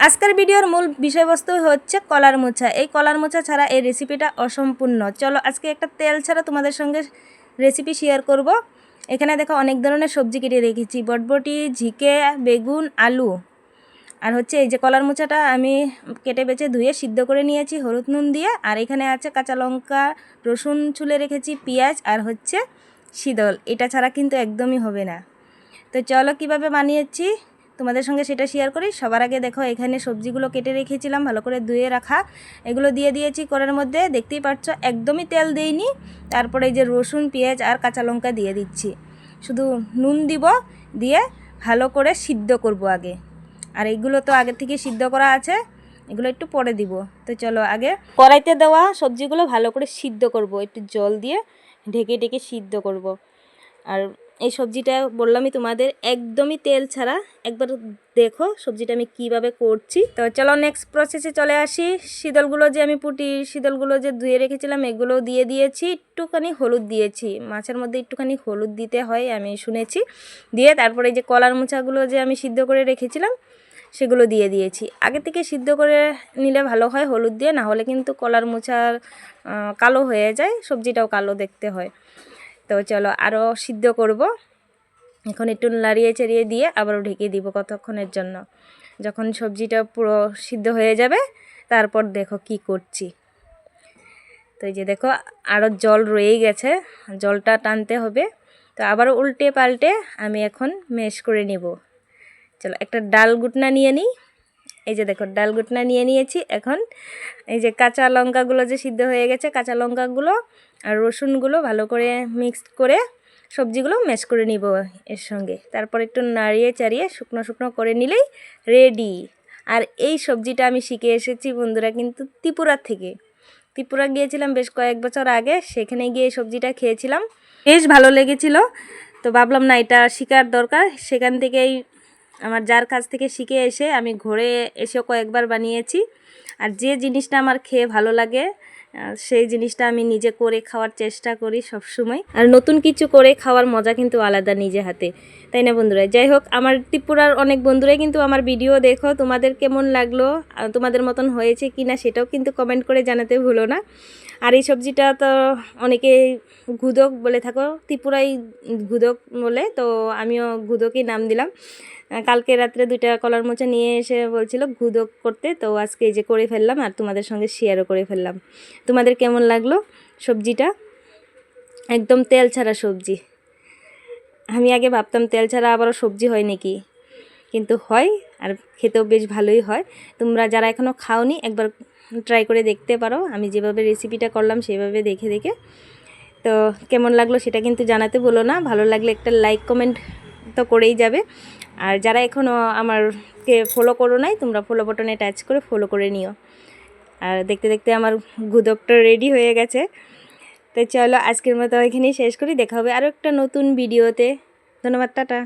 আজকের ভিডিওর মূল বিষয়বস্তু হচ্ছে কলার মোছা এই কলার মোছা ছাড়া এই রেসিপিটা অসম্পূর্ণ। চলো, আজকে একটা তেল ছাড়া তোমাদের সঙ্গে রেসিপি শেয়ার করব। এখানে দেখো অনেক ধরনের সবজি কেটে রেখেছি। বটবটি, ঝিকে, বেগুন, আলু। আর হচ্ছে এই যে কলার মোচাটা আমি কেটে বেছে ধুয়ে সিদ্ধ করে নিয়েছি হলুদ নুন দিয়ে। আর এখানে আছে কাঁচা লঙ্কা, রসুন ছুলে রেখেছি, পেঁয়াজ আর হচ্ছে শীতল। এটা ছাড়া কিন্তু একদমই হবে না। তো চলো কীভাবে বানিয়েছি? তোমাদের সঙ্গে সেটা শেয়ার করি। সবার আগে দেখো, এখানে সবজিগুলো কেটে রেখেছিলাম, ভালো করে ধুয়ে রাখা। এগুলো দিয়ে দিয়েছি করার মধ্যে। দেখতেই পাচ্ছ, একদমই তেল দেইনি। তারপরে এই যে রসুন, পেঁয়াজ আর কাঁচা লঙ্কা দিয়ে দিচ্ছি। শুধু নুন দিব, দিয়ে ভালো করে সিদ্ধ করব আগে। আর এগুলো তো আগে থেকে সিদ্ধ করা আছে, এগুলো একটু পরে দিব। তো চলো আগে কড়াইতে দেওয়া সবজিগুলো ভালো করে সিদ্ধ করব। একটু জল দিয়ে ঢেকে ঢেকে সিদ্ধ করব। আর এই সবজিটা বললামই তোমাদের, একদমই তেল ছাড়া। একবার দেখো সবজিটা আমি কীভাবে করছি। তো চলো নেক্সট প্রসেসে চলে আসি। শীতলগুলো যে আমি পুটি, শীতলগুলো যে ধুয়ে রেখেছিলাম, এগুলো দিয়ে দিয়েছি। একটুখানি হলুদ দিয়েছি। মাছের মধ্যে একটুখানি হলুদ দিতে হয়, আমি শুনেছি। দিয়ে তারপরে যে কলার মোচাগুলো যে আমি সিদ্ধ করে রেখেছিলাম, সেগুলো দিয়ে দিয়েছি। আগে থেকে সিদ্ধ করে নিলে ভালো হয় হলুদ দিয়ে, না হলে কিন্তু কলার মোচার কালো হয়ে যায়, সবজিটাও কালো দেখতে হয়। তো চলো আরও সিদ্ধ করব। এখন একটু লাড়িয়ে চাড়িয়ে দিয়ে আবারও ঢেকে দিব কতক্ষণের জন্য। যখন সবজিটা পুরো সিদ্ধ হয়ে যাবে, তারপর দেখো কি করছি। তো এই যে দেখো আরও জল রয়েই গেছে, জলটা টানতে হবে। তো আবার উল্টে পাল্টে আমি এখন মেশ করে নেব। চলো একটা ডাল গুটনা নিয়ে নিই। এই যে দেখো ডাল গুটনা নিয়ে নিয়েছি এখন। এই যে কাঁচা লঙ্কাগুলো যে সিদ্ধ হয়ে গেছে, কাঁচা লঙ্কাগুলো আর রসুনগুলো ভালো করে মিক্সড করে সবজিগুলো ম্যাশ করে নিব এর সঙ্গে। তারপর একটু নাড়িয়ে চাড়িয়ে শুকনো শুকনো করে নিলেই রেডি আর এই সবজিটা আমি শিখে এসেছি বন্ধুরা কিন্তু ত্রিপুরার থেকে। ত্রিপুরা গিয়েছিলাম বেশ কয়েক বছর আগে, সেখানে গিয়ে এই সবজিটা খেয়েছিলাম। বেশ ভালো লেগেছিল। তো ভাবলাম না, এটা শেখার দরকার। সেখান থেকেই আমার যার কাছ থেকে শিখে এসে আমি ঘরে এসেও কয়েকবার বানিয়েছি। আর যে জিনিসটা আমার খেয়ে ভালো লাগে সেই জিনিসটা আমি নিজে করে খাওয়ার চেষ্টা করি সব সময় আর নতুন কিছু করে খাওয়ার মজা কিন্তু আলাদা নিজে হাতে। তাই না বন্ধুরা? যাই হোক, আমার ত্রিপুরার অনেক বন্ধুরাই কিন্তু আমার ভিডিও দেখো, তোমাদের কেমন লাগল তোমাদের মতন হয়েছে কি না সেটাও কিন্তু কমেন্ট করে জানাতে ভুলো না। আর এই সবজিটা তো অনেকে ঘুদক বলে থাকো, ত্রিপুরাই ঘুদক বলে, তো আমিও ঘুদকই নাম দিলাম। কালকে রাত্রে দুইটা কলার মোচা নিয়ে এসে বলছিল ঘুদক করতে। তো আজকে এই যে করে ফেললাম আর তোমাদের সঙ্গে শেয়ারও করে ফেললাম। তোমাদের কেমন লাগল সবজিটা? একদম তেল ছাড়া সবজি। আমি আগে ভাবতাম তেল ছাড়া আবারও সবজি হয় নাকি? কিন্তু হয় আর খেতেও বেশ ভালোই হয়। তোমরা যারা এখনও খাওনি, একবার ট্রাই করে দেখতে পারো। আমি যেভাবে রেসিপিটা করলাম, সেভাবে দেখে দেখে। তো কেমন লাগল সেটা কিন্তু জানাতে বলো না। ভালো লাগলে একটা লাইক কমেন্ট তো করেই যাবে। আর যারা এখনও আমারকে ফলো করো নাই, তোমরা ফলো বটনে টাচ করে ফলো করে নিও। আর দেখতে দেখতে আমার গুদকটা রেডি হয়ে গেছে। তো চলো আজকের মতো এখানেই শেষ করি, দেখা হবে আরও একটা নতুন ভিডিওতে ধন্যবাদ, টাটা।